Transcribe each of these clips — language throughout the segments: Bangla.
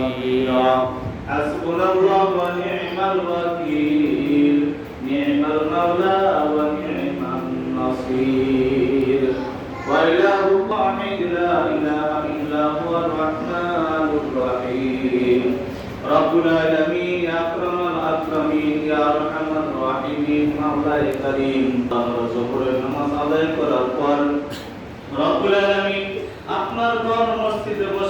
بصيرا حسبنا الله ونعم الوكيل نعم المولى ونعم النصير وإله واحد لا إله إلا هو الرحمن الرحيم رب العالمين أكرم الأكرمين يا أرحم الراحمين مولاي كريم ظهر زهر আদায় করার পর রব্বুল আলামিন আপনার ঘর মসজিদে বসে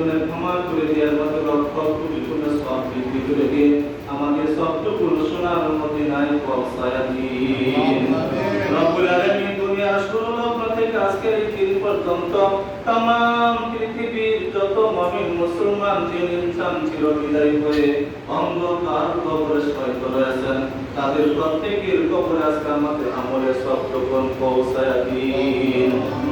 গুণে ক্ষমা করে দেওয়ার মতো রক্ষক ত্রুটি সব বৃদ্ধি করে দিয়ে আমাদের সবটুকু মদিনায় পৌঁছায় দিন। রব্বুল আলামিন দুনিয়ার শুরু লগ্ন আজকের এই দিন পর্যন্ত তামাম পৃথিবীর যত মুমিন মুসলমান জিন ইনসান চিরবিদায়ী হয়ে অন্ধকার কবরে শয়িত রয়েছেন, তাদের প্রত্যেকের কবরে আজকে আমাদের আমলের সবটুকু পৌঁছায় দিন।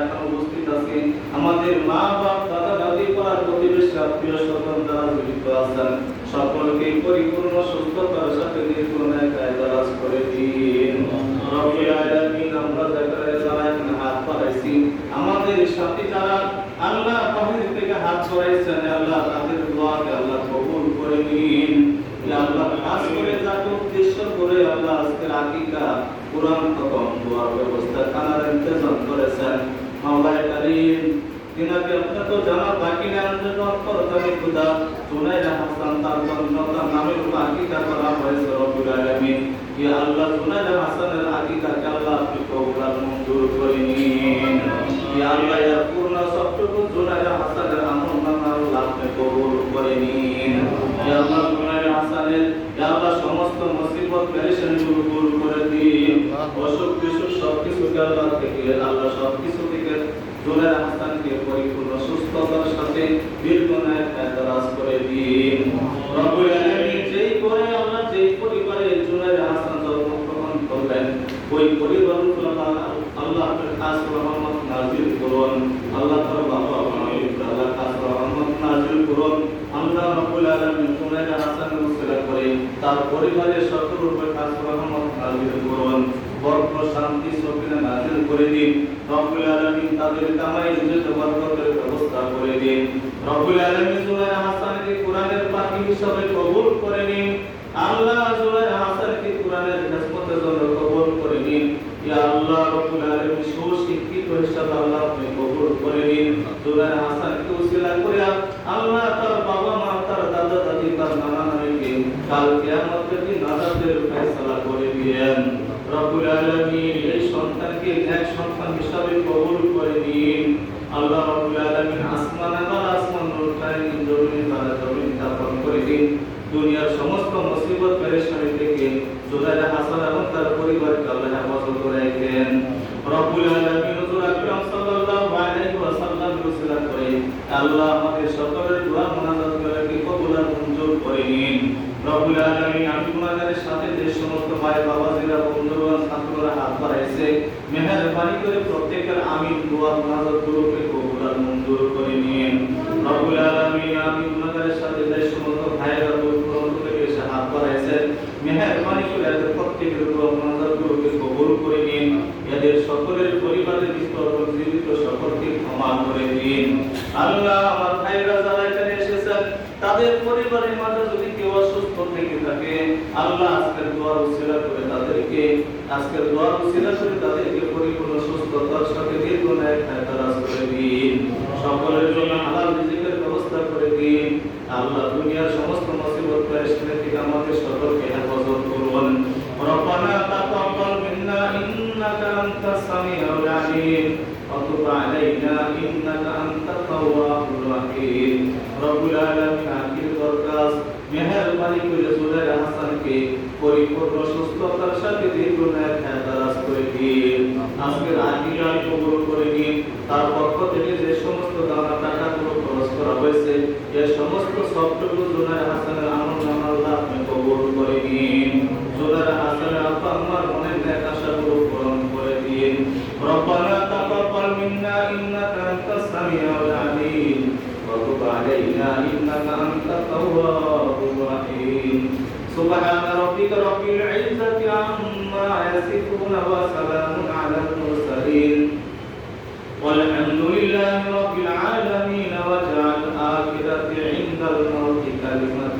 এখন উপস্থিত আছি, আমাদের মা বাপ দাদা দাদি পাড়ার প্রতিবেশী আত্মীয় স্বজন যারা জড়িত আছেন, সকলকে পরিপূর্ণ সুস্থতার সাথে দীর্ঘনায় খায়দারাজ করে দিন রব্বুল আলামিন আমরা যারা যারা এখানে হাত বাড়াইছি আমাদের সাথে যারা আল্লাহ বাহির থেকে হাত বাড়াইছেন আল্লাহ তাদের দোয়াকে আল্লাহ কবুল করে নিন ইয়া আল্লাহ খাস করে যাকে উদ্দেশ্য করে আল্লাহ আজকের আকিকা কোরআন খতম দোয়ার ব্যবস্থা খানার ইন্তজাম করেছেন মাওলায় কারীম। তিনাকে আপনি তো জানা বাকি না জন্য করতানি খুদা। জুনাইরা হাসান তার জন্য তার নামের আকিকা করা হয়েছে রব্বুল আলামিন। ইয়া আল্লাহ জুনাইরা হাসানের আকিকাকে আল্লাহ আপনি কবুল মঞ্জুর করে নিন। ইয়া আল্লাহ ইয়া পূর্ণ সবটুকু জুনাইরা হাসানের আমল নামা আল্লাহ আপনি কবুল করে নিন। ইয়া আল্লাহ আল্লাহ করে দিন। অসুখ আল্লাহ পরিবারে জোরের হাসান ওই পরিবার আল্লাহ আপনার খাস আল্লাহ তার বাবা আল্লাহ রব্বুল আলামিন জোরের হাসান মুসরা করে তার পরিবারের সকল উপর খাস রহমত নাজিল করুন। বরকত, শান্তি সকিনা নাজিল করে দিন। রব্বুল আলামিন তাদের কামাই রুজিতে বরকতের ব্যবস্থা করে দিন। রব্বুল আলামিন সূরা হাসানকে কোরআনের পাখি হিসাবে কবুল করে নিন। আল্লাহ সূরা হাসানকে কোরআনের খেদমতের জন্য কবুল করে নিন। ইয়া আল্লাহ রব্বুল আলামিন সুশিক্ষিত হিসাবে আল্লাহ আপনি কবুল করে নিন। সূরা হাসানকে উসিলা করে আল্লাহ তার বাবা মা তার দাদা দাদি তার নানা নানিকে কাল কিয়ামতের দিন আযাবের ফয়সালা করে দিয়েন রব্বুল আলামিন এই সন্তানকে এক সন্তান হিসাবে কবুল করে দিন। আল্লাহ রব্বুল আলামিন আসমান আর আসমান নূর কারিম জমিন তারা জমিন স্থাপন করে দিন। দুনিয়ার সমস্ত মুসিবত পেরেশানি থেকে জুদাইরা হাসান এবং তার পরিবারকে আল্লাহ হেফাজত করে রাখেন রব্বুল আলামিন হুজুর আকরাম সাল্লাল্লাহু আলাইহি ওয়াসাল্লাম রসুলা করে, আল্লাহ আমাদের সকলের দোয়া মুনাজাত করে কবুল আর মঞ্জুর করে নিন রব্বুল আলামিন, আমি সাথে যে সমস্ত ভাই বাবাজিরা, বন্ধুগণ, ছাত্ররা হাত বাড়াইছে করে প্রত্যেকের দোয়া কবুল আর মঞ্জুর করে নিন। রব্বুল আলামিন, আমি সাথে যে সমস্ত এসে হাত বাড়াইছে মেহেরবানি করে এদের প্রত্যেকের দোয়া কবুল করে নিন। এদের সকলের পরিবারের ভিতর জীবিত সকলকে ক্ষমা করে দিন আল্লাহ আমার ভাইরা যারা এখানে এসেছেন তাদের পরিবারের মাঝে যদি কেউ অসুস্থ থেকে থাকে আল্লাহ আজকের দোয়ার উসিলা করে তাদেরকে দিকে আজকের দোয়া উসিলা করে তাদেরকে পরিপূর্ণ সুস্থতার সাথে দীর্ঘ ন্যায় খায়তারাজ করে দিন সকলের জন্য হালাল রিজিকের ব্যবস্থা করে দিন আল্লাহ দুনিয়ার সমস্ত মুসিবত পেরেশানি থেকে আমাদের সকলকে হেফাজত করুন ربنا تقبل منا إنك أنت السميع العليم وتب علينا إنك أنت التواب রব্বুল আলামিন আখির দরকার। মেহেরবানি করে সুদের হাসানকে পরিপূর্ণ সুস্থতার সাথে দীর্ঘ ন্যায় দারাজ করে দিন। আজকের আখির কবুল করে নিন। তার পক্ষ থেকে যে সমস্ত দানা টাকাগুলো খরচ করা হয়েছে, এ সমস্ত সবটুকু জুনায় হাসানের আমল إِنَّكَ أَنْتَ التَّوَّابُ الرَّحِيمُ سُبْحَانَ رَبِّكَ رَبِّ الْعِزَّةِ عَمَّا يَصِفُونَ وَسَلَامٌ عَلَى الْمُرْسَلِينَ وَالْحَمْدُ لِلَّهِ رَبِّ الْعَالَمِينَ وَجَعَلْ آخِرَةَ عِندَ الْمَوْتِ كَلِمَةً